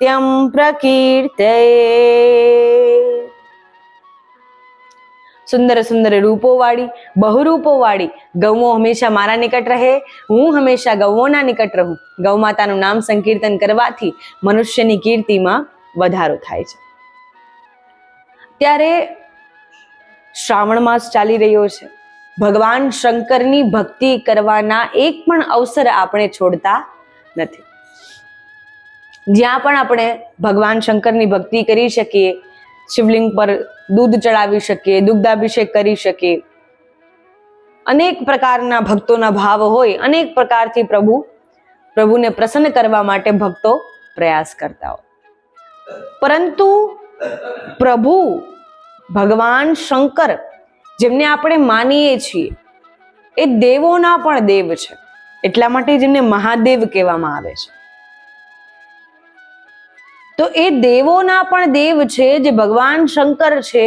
નિત્યમ પ્રકીર્તયે સુંદર સુંદર રૂપો વાળી બહુરૂપો વાળી ગૌઓ હંમેશા મારા નિકટ રહે હું હંમેશા ગૌઓના નિકટ રહું ગૌ માતાનું નામ સંકીર્તન કરવાથી મનુષ્યની કીર્તિમાં વધારો થાય છે. ત્યારે શ્રાવણ માસ ચાલી રહ્યો છે. ભગવાન શંકરની ભક્તિ કરવાના એક પણ અવસર આપણે છોડતા નથી. જ્યાં પણ આપણે ભગવાન શંકરની ભક્તિ કરી શકીએ, શિવલિંગ પર દૂધ ચડાવી શકીએ, દુગ્ધાભિષેક કરી શકીએ, અનેક પ્રકારના ભક્તોના ભાવ હોય, અનેક પ્રકારથી પ્રભુ, પ્રભુને પ્રસન્ન કરવા માટે ભક્તો પ્રયાસ કરતા હોય. પરંતુ પ્રભુ, ભગવાન શંકર, જેમને આપણે માનીએ છીએ, એ દેવોના પણ દેવ છે. એટલા માટે જેમને મહાદેવ કહેવામાં આવે છે. તો એ દેવોના પણ દેવ છે જે ભગવાન શંકર છે,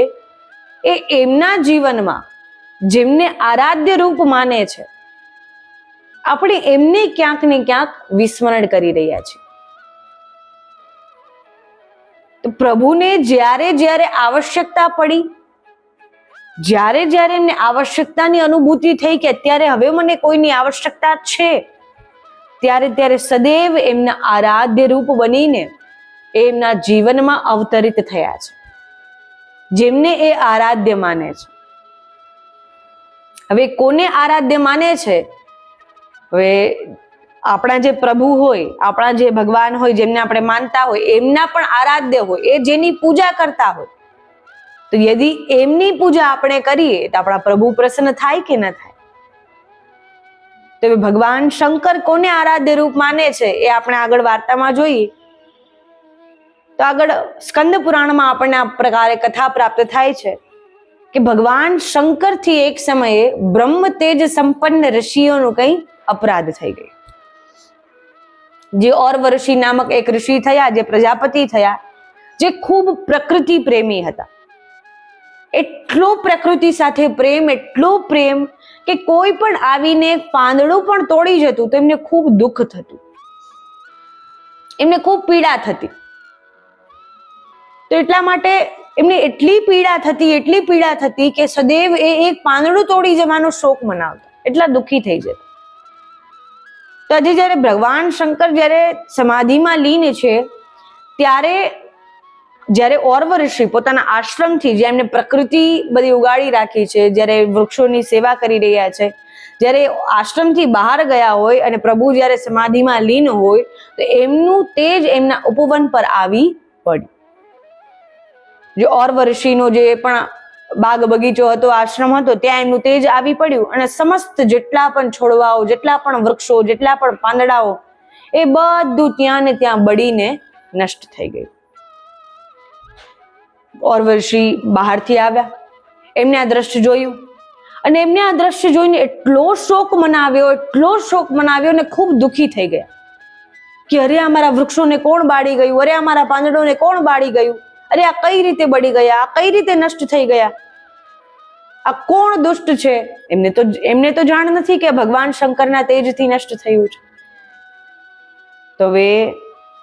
એ એમના જીવનમાં જેમને આરાધ્ય રૂપ માને છે. આપણે એમને ક્યાંક ને ક્યાંક વિસ્મરણ કરી રહ્યા છીએ. તો પ્રભુને જ્યારે જ્યારે આવશ્યકતા પડી, જ્યારે જ્યારે એમને આવશ્યકતાની અનુભૂતિ થઈ કે અત્યારે હવે મને કોઈની આવશ્યકતા છે, ત્યારે ત્યારે સદૈવ એમના આરાધ્ય રૂપ બનીને એમના જીવનમાં અવતરિત થયા છે. જેમને એ આરાધ્ય માને છે. હવે કોને આરાધ્ય માને છે? હવે આપણા જે પ્રભુ હોય, આપણા જે ભગવાન હોય, જેમને આપણે માનતા હોય, એમના પણ આરાધ્ય હોય, એ જેની પૂજા કરતા હોય. તો યદી એમની પૂજા આપણે કરીએ, તો આપણા પ્રભુ પ્રસન્ન થાય કે ન થાય? તો ભગવાન શંકર કોને આરાધ્ય રૂપ માને છે? એ આપણે આગળ વાર્તામાં જોઈએ. તો આગળ સ્કંદ પુરાણમાં આપણને આ પ્રકારે કથા પ્રાપ્ત થાય છે કે ભગવાન શંકરથી એક સમયે બ્રહ્મ તેજ સંપન્ન ઋષિઓનું કંઈ અપરાધ થઈ ગયું. જે ઓર્વ ઋષિ નામક એક ઋષિ થયા, જે પ્રજાપતિ થયા, જે ખૂબ પ્રકૃતિ પ્રેમી હતા. એટલો પ્રકૃતિ સાથે પ્રેમ, એટલો પ્રેમ કે કોઈ પણ આવીને પાંદડું પણ તોડી જતું તો એમને ખૂબ દુઃખ થતું. એમને ખૂબ પીડા થતી. તો એટલા માટે એમને એટલી પીડા થતી, એટલી પીડા થતી કે સદૈવ એ એક પાંદડું તોડી જવાનો શોક મનાવતા. એટલા દુઃખી થઈ જતા. તો આજે જ્યારે ભગવાન શંકર જ્યારે સમાધિમાં લીન છે, ત્યારે જ્યારે ઓર્વ ઋષિ પોતાના આશ્રમથી, જે એમને પ્રકૃતિ બધી ઉગાડી રાખી છે, જ્યારે વૃક્ષોની સેવા કરી રહ્યા છે, જ્યારે આશ્રમથી બહાર ગયા હોય અને પ્રભુ જ્યારે સમાધિમાં લીન હોય, તો એમનું તેજ એમના ઉપવન પર આવી પડ્યું. જે ઓર્વ ઋષિનો જે પણ બાગ બગીચો હતો, આશ્રમ હતો, ત્યાં એમનું તેજ આવી પડ્યું અને સમસ્ત જેટલા પણ છોડવાઓ, જેટલા પણ વૃક્ષો, જેટલા પણ પાંદડાઓ, એ બધું ત્યાં ને ત્યાં બળીને નષ્ટ થઈ ગયું. ઓર્વ બહારથી આવ્યા. એમને આ દ્રશ્ય જોયું. અને એમને આ દ્રશ્ય જોઈને એટલો શોક મનાવ્યો, એટલો શોક મનાવ્યો ને ખૂબ દુઃખી થઈ ગયા. કે અરે અમારા વૃક્ષોને કોણ બાળી ગયું? અરે અમારા પાંદડોને કોણ બાળી ગયું? અરે આ કઈ રીતે બળી ગયા? કઈ રીતે નષ્ટ થઈ ગયા? આ કોણ દુષ્ટ છે? એમને તો એમને તો જાણ નથી કે ભગવાન શંકરના તેજથી નષ્ટ થયું છે. તો હવે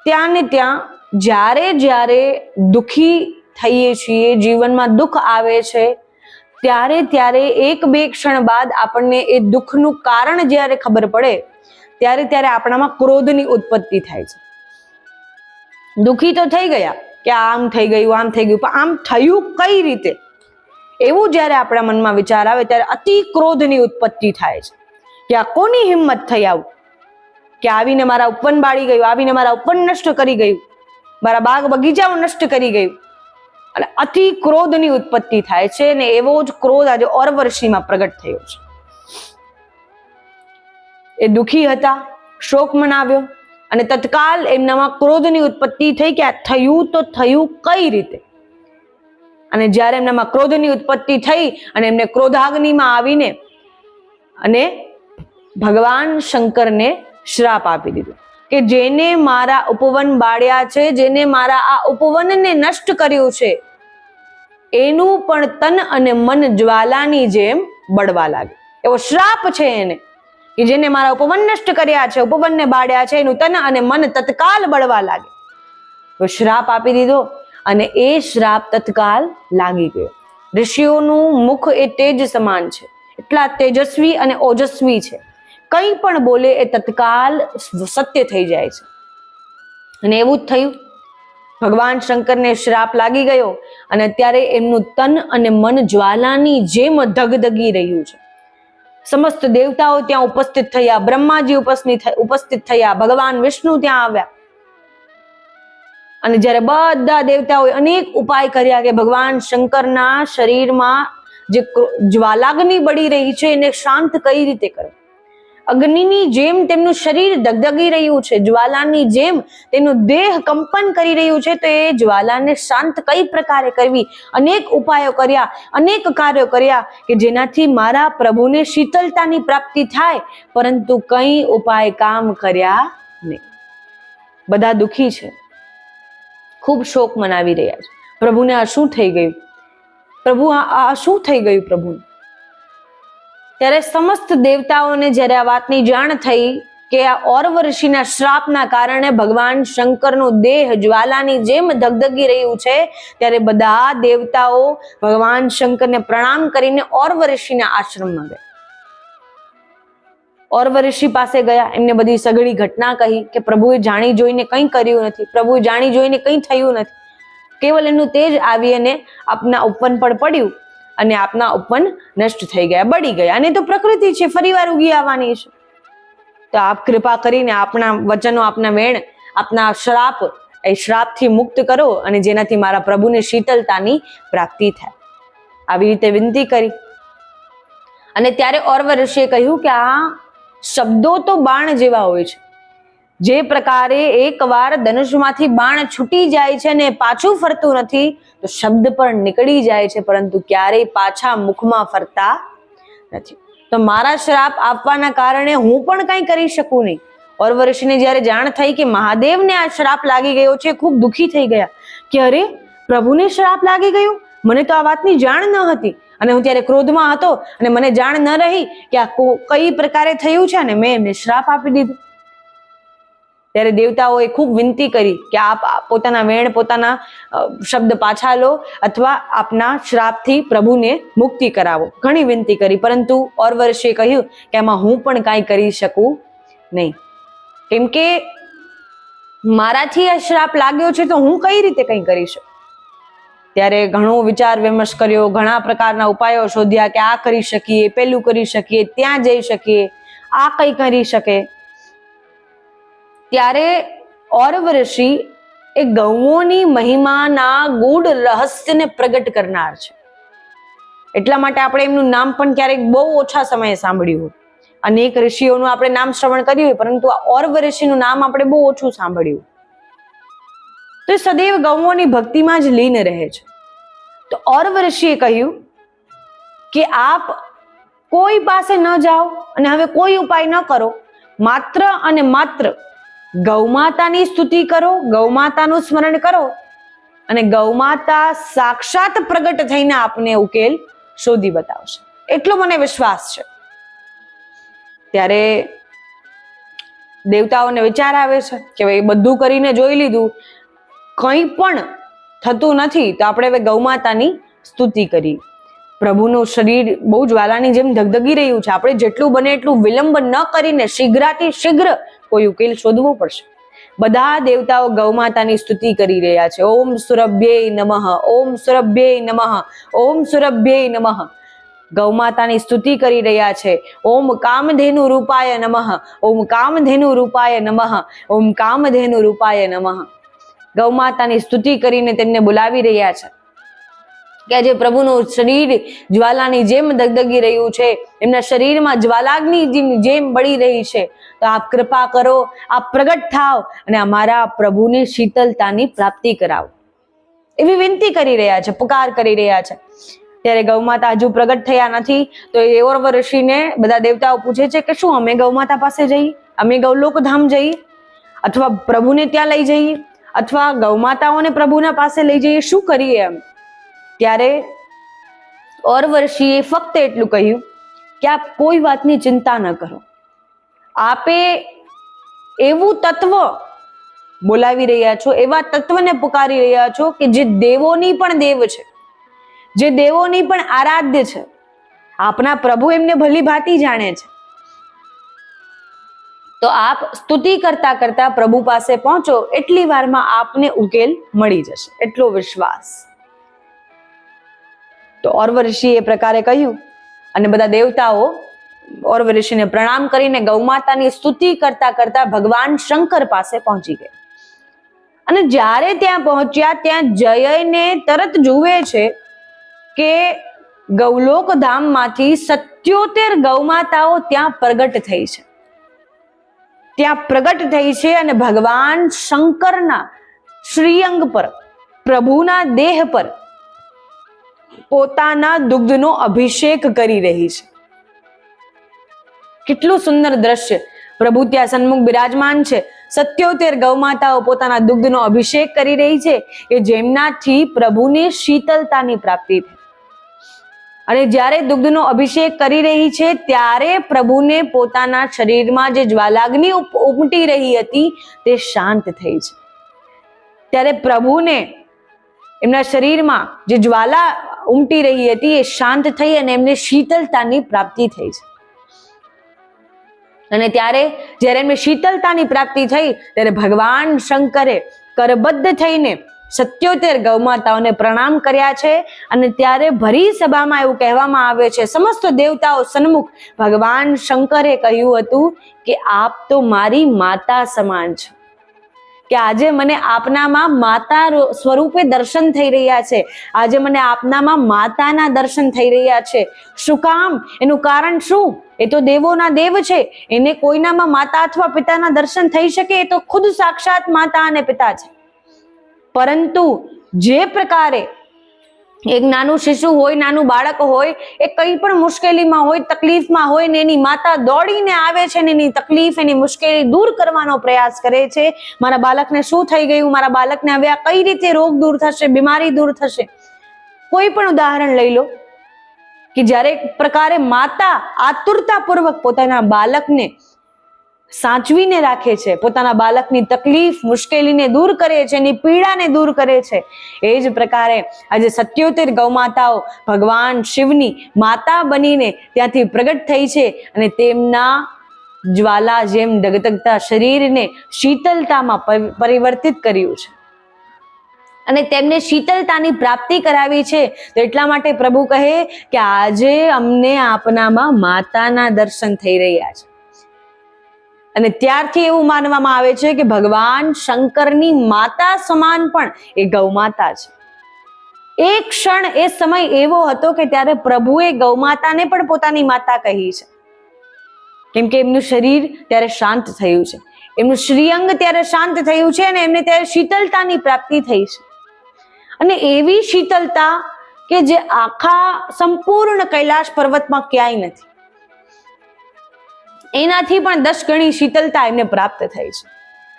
ત્યાં ને ત્યાં જ્યારે જ્યારે દુઃખી થઈએ છીએ, જીવનમાં દુઃખ આવે છે, ત્યારે ત્યારે એક બે ક્ષણ બાદ આપણને એ દુઃખનું કારણ જ્યારે ખબર પડે, ત્યારે ત્યારે આપણામાં ક્રોધની ઉત્પત્તિ થાય છે. દુઃખી તો થઈ ગયા કે આમ થઈ ગયું, આમ થઈ ગયું. પણ આમ થયું કઈ રીતે? એવું જ્યારે આપણા મનમાં વિચાર આવે ત્યારે અતિ ક્રોધની ઉત્પત્તિ થાય છે. કે આ કોની હિંમત થઈ આવું? કે આવીને મારા ઉપવન બાળી ગયું, આવીને મારા ઉપવન નષ્ટ કરી ગયું, મારા બાગ બગીચાઓ નષ્ટ કરી ગયું. અને અતિ ક્રોધની ઉત્પત્તિ થાય છે અને એવો જ ક્રોધ આજે ઓરવર્ષીમાં પ્રગટ થયો છે. એ દુખી હતા, શોક મનાવ્યો અને તત્કાલ એમનામાં ક્રોધની ઉત્પત્તિ થઈ કે આ થયું તો થયું કઈ રીતે? અને જ્યારે એમનામાં ક્રોધની ઉત્પત્તિ થઈ અને એમને ક્રોધાગ્નિમાં આવીને અને ભગવાન શંકરને શ્રાપ આપી દીધો કે જેને મારા ઉપવન બાળ્યા છે, જેને મારા આ ઉપવનને નષ્ટ કર્યું છે, એનું પણ તન અને મન જ્વાલાની જેમ બળવા લાગે. એવો શ્રાપ છે એને. કે જેને મારા ઉપવન નષ્ટ કર્યા છે, ઉપવનને બાળ્યા છે, એનું તન અને મન તત્કાલ બળવા લાગે. તો શ્રાપ આપી દીધો અને એ શ્રાપ તત્કાલ લાગી ગયો. ઋષિઓનું મુખ એ તેજ સમાન છે. એટલા તેજસ્વી અને ઓજસ્વી છે. કંઈ પણ બોલે એ તત્કાલ સત્ય થઈ જાય છે. અને એવું જ થયું. ભગવાન શંકરને શ્રાપ લાગી ગયો અને અત્યારે એમનું તન અને મન જ્વાલાની જેમ ધગધગી રહ્યું છે. સમસ્ત દેવતાઓ ત્યાં ઉપસ્થિત થયા, બ્રહ્માજી ઉપસ્થિત ઉપસ્થિત થયા, ભગવાન વિષ્ણુ ત્યાં આવ્યા. અને જ્યારે બધા દેવતાઓએ અનેક ઉપાય કર્યા કે ભગવાન શંકરના શરીરમાં જે જ્વાલાગ્નિ બળી રહી છે, એને શાંત કઈ રીતે કરો અગ્નિની જેમ તેમનું શરીર ધગધગી રહ્યું છે, જ્વાલાની જેમ તેનું દેહ કંપન કરી રહ્યું છે, તો એ જ્વાલાને શાંત કઈ પ્રકારે કરવી? અનેક ઉપાયો કર્યા, અનેક કાર્યો કર્યા કે જેનાથી મારા પ્રભુને શીતળતાની પ્રાપ્તિ થાય, પરંતુ કઈ ઉપાય કામ કર્યા નહીં. બધા દુખી છે. ખૂબ શોક મનાવી રહ્યા છે. પ્રભુને આ શું થઈ ગયું? પ્રભુ આ શું થઈ ગયું પ્રભુને? ત્યારે સમસ્ત દેવતાઓને જ્યારે આ વાતની જાણ થઈ કે આ ઓર્વ ઋષિના શ્રાપના કારણે ભગવાન શંકરનો દેહ જ્વાલાની જેમ ધગધગી રહ્યું છે, ત્યારે બધા દેવતાઓ ભગવાન શંકરને પ્રણામ કરીને ઓર્વ ઋષિના આશ્રમમાં ગયા. ઓર્વ ઋષિ પાસે ગયા, એમને બધી સઘળી ઘટના કહી કે પ્રભુએ જાણી જોઈને કંઈ કર્યું નથી, પ્રભુએ જાણી જોઈને કંઈ થયું નથી. કેવલ એમનું તેજ આવી અને આપના ઉપવન પર પડ્યું. અને આપના ઉપવન નષ્ટ થઈ ગયા, બળી ગયા. અને તો પ્રકૃતિ છે, ફરીવાર ઉગી આવવાની છે. તો આપ કૃપા કરીને આપણા વચનો, આપના વેણ, આપના શ્રાપ, એ શ્રાપથી મુક્ત કરો અને જેનાથી મારા પ્રભુને શીતલતાની પ્રાપ્તિ થાય. આવી રીતે વિનંતી કરી. અને ત્યારે ઓર્વ ઋષિએ કહ્યું કે આ શબ્દો તો બાણ જેવા હોય છે. જે પ્રકારે એકવાર ધનુષમાંથી બાણ છૂટી જાય છે ને પાછું ફરતું નથી, તો શબ્દ પણ નીકળી જાય છે, પરંતુ ક્યારેય પાછા મુખમાં ફરતા નથી. તો મારા શ્રાપ આપવાના કારણે હું પણ કંઈ કરી શકું નહીં. ઓર્વર્ષિને જ્યારે જાણ થઈ કે મહાદેવને આ શ્રાપ લાગી ગયો છે, ખૂબ દુઃખી થઈ ગયા કે અરે, પ્રભુને શ્રાપ લાગી ગયો? મને તો આ વાતની જાણ ન હતી. અને હું ત્યારે ક્રોધમાં હતો અને મને જાણ ન રહી કે આ કઈ પ્રકારે થયું છે અને મેં એમને શ્રાપ આપી દીધો. ત્યારે દેવતાઓએ ખૂબ વિનંતી કરી કે આપ પોતાના વેણ, પોતાના શબ્દ પાછા લો અથવા આપના શ્રાપથી પ્રભુને મુક્તિ કરાવો. ઘણી વિનંતી કરી, પરંતુ ઓર્વર્ષે કહ્યું કે આમાં હું પણ કાંઈ કરી શકું નહીં. કેમ કે મારાથી આ શ્રાપ લાગ્યો છે તો હું કઈ રીતે કંઈ કરી શકું? ત્યારે ઘણો વિચાર વિમર્શ કર્યો, ઘણા પ્રકારના ઉપાયો શોધ્યા કે આ કરી શકીએ, પેલું કરી શકીએ, ત્યાં જઈ શકીએ, આ કંઈ કરી શકે. ત્યારે ઔરવ ઋષિ એ ગૌઓની મહિમાના ગૂઢ રહસ્યને પ્રગટ કરનાર છે. એટલા માટે આપણે એમનું નામ પણ ક્યારેક બહુ ઓછા સમયે સાંભળ્યું અનેક ઋષિઓનું આપણે નામ શ્રવણ કર્યું હોય, પરંતુ આ ઔરવ ઋષિનું નામ આપણે બહુ ઓછું સાંભળ્યું તો એ સદૈવ ગૌઓની ભક્તિમાં જ લીન રહે છે. તો ઔરવ ઋષિએ કહ્યું કે આપ કોઈ પાસે ન જાઓ અને હવે કોઈ ઉપાય ન કરો. માત્ર અને માત્ર ગૌમાતાની સ્તુતિ કરો, ગૌમાતાનું સ્મરણ કરો અને ગૌમાતા સાક્ષાત પ્રગટ થઈને આપને ઉકેલ શોધી બતાવશે. એટલો મને વિશ્વાસ છે. ત્યારે દેવતાઓને વિચાર આવે છે કે ભાઈ બધું કરીને જોઈ લીધું. કંઈ પણ થતું નથી તો આપણે હવે ગૌમાતાની સ્તુતિ કરી. પ્રભુનું શરીર બહુ જ્વાલાની જેમ ધગધગી રહ્યું છે. આપણે જેટલું બને એટલું વિલંબ ન કરીને શીઘ્રાથી શીઘ્ર કોઈ ઉકેલ શોધવો પડશે. બધા દેવતાઓ ગૌમાતાની સ્તુતિ કરી રહ્યા છે. ઓમ સુરભ્યય નમઃ, ઓમ સુરભ્યય નમઃ, ઓમ સુરભ્યય નમઃ. ગૌમાતાની સ્તુતિ કરી રહ્યા છે. ઓમ કામધેનુ રૂપાય નમઃ, ઓમ કામધેનુ રૂપાય નમઃ, ઓમ કામધેનુ રૂપાય નમઃ. ગૌમાતાની સ્તુતિ કરીને તેમને બોલાવી રહ્યા છે. કે આજે પ્રભુનું શરીર જ્વાલાની જેમ દગદગી રહ્યું છે, એમના શરીરમાં જ્વાલાગ્નિ જેમ બળી રહી છે. તો આપ કૃપા કરો, આપ પ્રગટ થાવ અને અમારા પ્રભુની શીતલતાની પ્રાપ્તિ કરાવો. એવી વિનંતી કરી રહ્યા છે, પુકાર કરી રહ્યા છે. ત્યારે ગૌમાતા હજુ પ્રગટ થયા નથી. તો એ ઓર્વ ઋષિને બધા દેવતાઓ પૂછે છે કે શું અમે ગૌમાતા પાસે જઈએ અમે ગૌલોક ધામ જઈએ અથવા પ્રભુને ત્યાં લઈ જઈએ અથવા ગૌમાતાઓને પ્રભુના પાસે લઈ જઈએ? શું કરીએ એમ? ત્યારે ઓર્વર્ષીએ ફક્ત એટલું કહ્યું કે આપ કોઈ વાતની ચિંતા ન કરો. આપે એવું તત્વ બોલાવી રહ્યા છો, એવા તત્વને પુકારી રહ્યા છો કે જે દેવોની પણ દેવ છે, જે દેવોની પણ આરાધ્ય છે. આપના પ્રભુ એમને ભલી ભાતી જાણે છે. તો આપ સ્તુતિ કરતા કરતા પ્રભુ પાસે પહોંચો, એટલી વારમાં આપને ઉકેલ મળી જશે. એટલો વિશ્વાસ. તો ઓર્વ ઋષિ એ પ્રકારે કહ્યું અને બધા દેવતાઓ ઓર્વ ઋષિને પ્રણામ કરીને ગૌમાતાની સ્તુતિ કરતા કરતા ભગવાન શંકર પાસે પહોંચી ગયા. અને જ્યારે ત્યાં પહોંચ્યા, ત્યાં જયને તરત જુએ છે કે ગૌલોક ધામમાંથી સત્યોતેર ગૌમાતાઓ ત્યાં પ્રગટ થઈ છે. ત્યાં પ્રગટ થઈ છે અને ભગવાન શંકરના શ્રીઅંગ પર, પ્રભુના દેહ પર પોતાના દુગ્ધનો અભિષેક કરી રહી છે. કેટલું સુંદર દ્રશ્ય. પ્રભુ ત્યાં સન્મુખ બિરાજમાન છે. સત્યોતેર ગૌમાતાઓ પોતાના દુગ્ધનો અભિષેક કરી રહી છે કે જેમનાથી પ્રભુને શીતલતાની પ્રાપ્તિ થઈ અને જ્યારે દુગ્ધનો અભિષેક કરી રહી છે, ત્યારે પ્રભુને પોતાના શરીરમાં જે જ્વાલાગ્નિ ઉમટી રહી હતી, તે શાંત થઈ છે. ત્યારે પ્રભુને એમના શરીરમાં જે જ્વાલા ઉમટી રહી હતી, એ શાંત થઈ અને એમને શીતલતાની પ્રાપ્તિ થઈ છે. અને ત્યારે જ્યારે એમને શીતલતાની પ્રાપ્તિ થઈ, ત્યારે ભગવાન શંકરે કરબદ્ધ થઈને સત્યોતેર ગૌમાતાઓને પ્રણામ કર્યા છે અને ત્યારે ભરી સભામાં એવું કહેવામાં આવે છે, સમસ્ત દેવતાઓ સન્મુખ, ભગવાન શંકરે કહ્યું હતું કે, આપ તો મારી માતા સમાન છો. કે આજે મને આપનામાં માતા સ્વરૂપે દર્શન થઈ રહ્યા છે. આજે મને આપનામાં માતાના દર્શન થઈ રહ્યા છે. શું કામ? એનું કારણ શું? એ તો દેવોના દેવ છે. એને કોઈનામાં માતા અથવા પિતાના દર્શન થઈ શકે એ તો ખુદ સાક્ષાત માતા અને પિતા છે. પરંતુ જે પ્રકારે એક નાનું શિશુ હોય, નાનું બાળક હોય, એ કંઈ પણ મુશ્કેલીમાં હોય, તકલીફમાં હોય ને એની માતા દોડીને આવે છે ને એની તકલીફ એની મુશ્કેલી દૂર કરવાનો પ્રયાસ કરે છે. મારા બાળકને શું થઈ ગયું? મારા બાળકને હવે આ કઈ રીતે રોગ દૂર થશે, બીમારી દૂર થશે? કોઈ પણ ઉદાહરણ લઈ લો કે જ્યારે એક પ્રકારે માતા આતુરતાપૂર્વક પોતાના બાળકને સાચવીને રાખે છે, પોતાના બાળકની તકલીફ, મુશ્કેલીને દૂર કરે છે, એની પીડાને દૂર કરે છે. એ જ પ્રકારે આજે સત્યોતેર ગૌમાતાઓ ભગવાન શિવની માતા બનીને ત્યાંથી પ્રગટ થઈ છે અને તેમના જ્વાલા જેમ ડગદગતા શરીરને શીતલતામાં પરી- પરિવર્તિત કર્યું છે. અને તેમને શીતલતાની પ્રાપ્તિ કરાવી છે, તો એટલા માટે પ્રભુ કહે કે આજે અમને આપનામાં માતાના દર્શન થઈ રહ્યા છે. અને ત્યારથી એવું માનવામાં આવે છે કે ભગવાન શંકરની માતા સમાન પણ એ ગૌમાતા છે. એક ક્ષણ એ સમય એવો હતો કે ત્યારે પ્રભુએ ગૌમાતાને પણ પોતાની માતા કહી છે. કેમ કે એમનું શરીર ત્યારે શાંત થયું છે. એમનું શ્રીઅંગ ત્યારે શાંત થયું છે અને એમને ત્યારે શીતલતાની પ્રાપ્તિ થઈ છે. અને એવી શીતલતા કે જે આખા સંપૂર્ણ કૈલાશ પર્વતમાં ક્યાંય નથી. એનાથી પણ દસ ગણી શીતલતા એમને પ્રાપ્ત થઈ છે.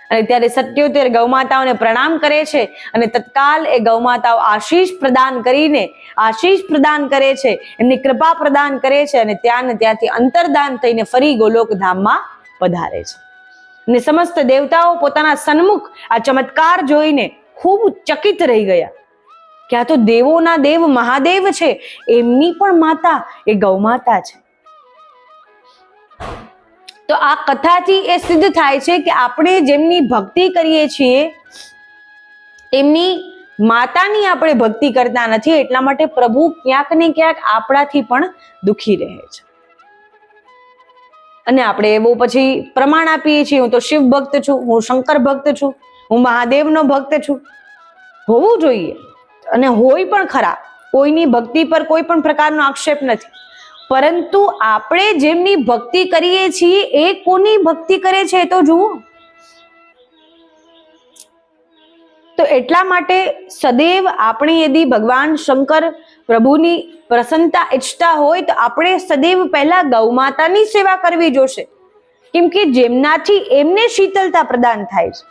અને ત્યારે સત્યોતેર ગૌમાતાઓને પ્રણામ કરે છે અને તત્કાલ એ ગૌમાતાઓ આશીષ પ્રદાન કરીને, આશીષ પ્રદાન કરે છે, એમની કૃપા પ્રદાન કરે છે અને ત્યાં ત્યાંથી અંતરદાન થઈને ફરી ગોલોકધામમાં પધારે છે. અને સમસ્ત દેવતાઓ પોતાના સન્મુખ આ ચમત્કાર જોઈને ખૂબ ચકિત રહી ગયા. કે આ તો દેવોના દેવ મહાદેવ છે, એમની પણ માતા એ ગૌમાતા છે. તો આ કથાથી એ સિદ્ધ થાય છે કે આપણે જેમની ભક્તિ કરીએ છીએ, એમની માતાની આપણે ભક્તિ કરતા નથી, એટલા માટે પ્રભુ ક્યાંક ને ક્યાંક આપણાથી પણ દુખી રહે છે. અને આપણે એવો પછી પ્રમાણ આપીએ છીએ, હું તો શિવ ભક્ત છું, હું શંકર ભક્ત છું, હું મહાદેવનો ભક્ત છું. હોવું જોઈએ. અને હોય પણ ખરા. કોઈની ભક્તિ પર કોઈ પણ પ્રકારનો આક્ષેપ નથી. પરંતુ આપણે જેમની ભક્તિ કરીએ છીએ, એ કોની ભક્તિ કરે છે તો જુઓ. તો એટલા માટે સદૈવ આપણે યદી ભગવાન શંકર પ્રભુની પ્રસન્નતા ઈચ્છતા હોય, તો આપણે સદૈવ પહેલા ગૌમાતાની સેવા કરવી જોશે. કેમ કે જેમનાથી એમને શીતળતા પ્રદાન થાય છે.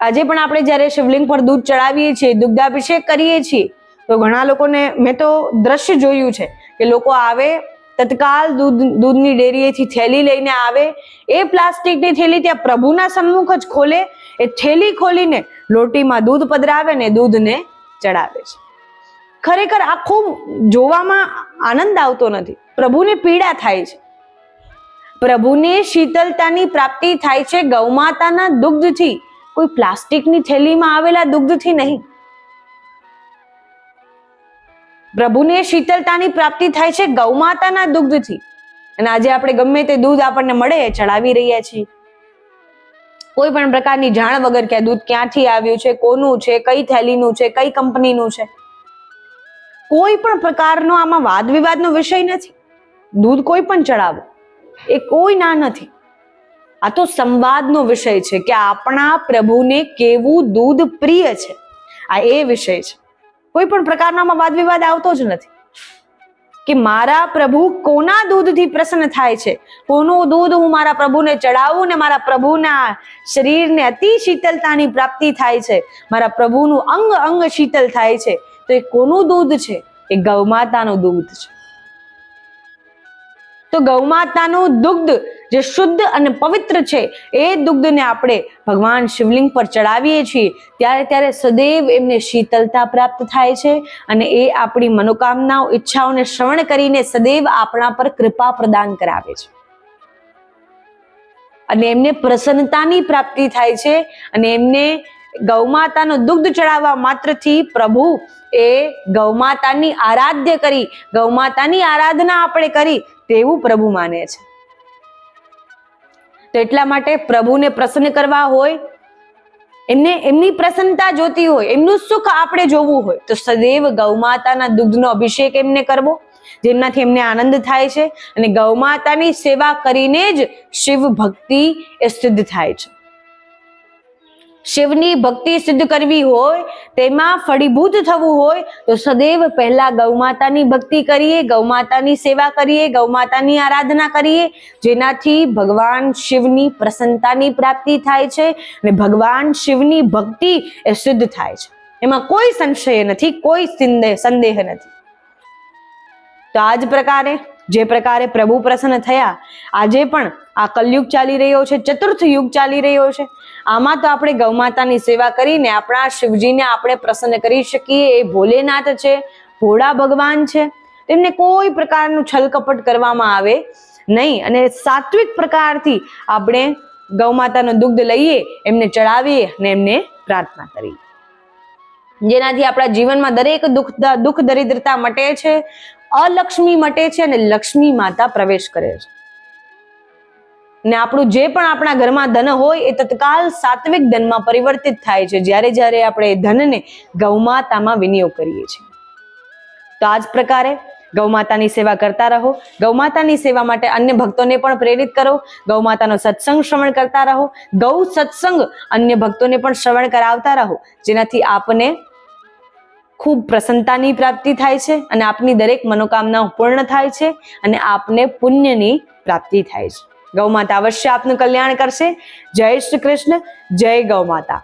આજે પણ આપણે જ્યારે શિવલિંગ પર દૂધ ચડાવીએ છીએ, દુગ્ધાભિષેક કરીએ છીએ તો ઘણા લોકોને મેં તો દ્રશ્ય જોયું છે કે લોકો આવે, તત્કાલ દૂધ, દૂધની ડેરીએથી થેલી લઈને આવે, એ પ્લાસ્ટિકની થેલી ત્યાં પ્રભુના સન્મુખ જ ખોલે, એ થેલી ખોલીને લોટીમાં દૂધ પધરાવે ને દૂધને ચડાવે છે. ખરેખર આખું જોવામાં આનંદ આવતો નથી. પ્રભુને પીડા થાય છે. પ્રભુને શીતલતાની પ્રાપ્તિ થાય છે ગૌમાતાના દુગ્ધથી. કોઈ પ્લાસ્ટિકની થેલીમાં આવેલા દુગ્ધથી નહીં. પ્રભુને શીતલતાની પ્રાપ્તિ થાય છે ગૌમાતાના દુગ્ધથી. અને આજે આપણે ગમે તે દૂધ આપણને મળે એ ચડાવી રહ્યા છીએ. કોઈ પણ પ્રકારની જાણ વગર કે દૂધ ક્યાંથી આવ્યું છે, કોનું છે, કઈ થેલીનું છે, કઈ કંપનીનું છે. કોઈ પણ પ્રકારનો આમાં વાદ વિવાદનો વિષય નથી. દૂધ કોઈ પણ ચડાવો, એ કોઈ ના નથી. આ તો સંવાદનો વિષય છે કે આપણા પ્રભુને કેવું દૂધ પ્રિય છે. આ એ વિષય છે. કોઈ પણ પ્રકારનો વાદ વિવાદ આવતો જ નથી. કે મારા પ્રભુ કોના દૂધથી પ્રસન્ન થાય છે? કોનું દૂધ હું મારા પ્રભુને ચડાવું ને મારા પ્રભુના શરીરને અતિ શીતલતાની પ્રાપ્તિ થાય છે? મારા પ્રભુનું અંગ અંગ શીતલ થાય છે? તો એ કોનું દૂધ છે? એ ગૌમાતાનું દૂધ છે. તો ગૌમાતાનું દુગ્ધ જે શુદ્ધ અને પવિત્ર છે, એ દુગ્ધને આપણે ભગવાન શિવલિંગ પર ચડાવીએ છીએ. ત્યારે ત્યારે સદૈવ એમને શીતલતા પ્રાપ્ત થાય છે અને એ આપણી મનોકામનાઓ, ઈચ્છાઓને શ્રવણ કરીને સદૈવ આપણા પર કૃપા પ્રદાન કરાવે છે. અને એમને પ્રસન્નતાની પ્રાપ્તિ થાય છે અને એમને ગૌમાતાનો દુગ્ધ ચડાવવા માત્રથી પ્રભુ એ ગૌમાતાની આરાધ્ય કરી ગૌમાતાની આરાધના આપણે કરી, તેવું પ્રભુ માને છે. તો એટલા માટે પ્રભુને પ્રસન્ન કરવા હોય, એમને એમની પ્રસન્નતા જોતી હોય, એમનું સુખ આપણે જોવું હોય, તો સદૈવ ગૌમાતાના દુગ્ધનો અભિષેક એમને કરવો, જેમનાથી એમને આનંદ થાય છે, અને ગૌમાતાની સેવા કરીને જ શિવ ભક્તિ એ સિદ્ધ થાય છે. શિવની ભક્તિ સિદ્ધ કરવી હોય, તેમાં ફળીભૂત થવું હોય, તો સદૈવ પહેલા ગૌમાતાની ભક્તિ કરીએ ગૌમાતાની સેવા કરીએ ગૌમાતાની આરાધના કરીએ, જેનાથી ભગવાન શિવની પ્રસન્નતાની પ્રાપ્તિ થાય છે અને ભગવાન શિવની ભક્તિ એ સિદ્ધ થાય છે. એમાં કોઈ સંશય નથી, કોઈ સંદેહ નથી. તો આ જ પ્રકારે જે પ્રકારે પ્રભુ પ્રસન્ન થયા, આજે પણ આ કલયુગ ચાલી રહ્યો છે, ચતુર્થ યુગ ચાલી રહ્યો છે. આમાં તો આપણે ગૌમાતાની સેવા કરીને આપણા શિવજીને આપણે પ્રસન્ન કરી શકીએ. એ ભોલેનાથ છે, ભોળા ભગવાન છે. તેમને કોઈ પ્રકારનું છલકપટ કરવામાં આવે નહીં. અને સાત્વિક પ્રકારથી આપણે ગૌમાતાનું દુગ્ધ લઈએ, એમને ચડાવીએ અને એમને પ્રાર્થના કરીએ. જેનાથી આપણા જીવનમાં દરેક દુઃખ દુઃખ દરિદ્રતા મટે છે અલક્ષ્મી મટે છે અને લક્ષ્મી માતા પ્રવેશ કરે છે. ને આપણું જે પણ આપણા ઘરમાં ધન હોય, એ તત્કાલ સાત્વિક ધનમાં પરિવર્તિત થાય છે. જ્યારે જ્યારે આપણે ધનને ગૌમાતામાં વિનિયોગ કરીએ છીએ. તો આ જ પ્રકારે ગૌમાતાની સેવા કરતા રહો. ગૌમાતાની સેવા માટે અન્ય ભક્તોને પણ પ્રેરિત કરો. ગૌમાતાનો સત્સંગ શ્રવણ કરતા રહો. ગૌ સત્સંગ અન્ય ભક્તોને પણ શ્રવણ કરાવતા રહો. જેનાથી આપને ખૂબ પ્રસન્નતાની પ્રાપ્તિ થાય છે અને આપની દરેક મનોકામનાઓ પૂર્ણ થાય છે અને આપને પુણ્યની પ્રાપ્તિ થાય છે. ગૌ માતા અવશ્ય આપનું કલ્યાણ કરશે. જય શ્રી કૃષ્ણ. જય ગૌ માતા.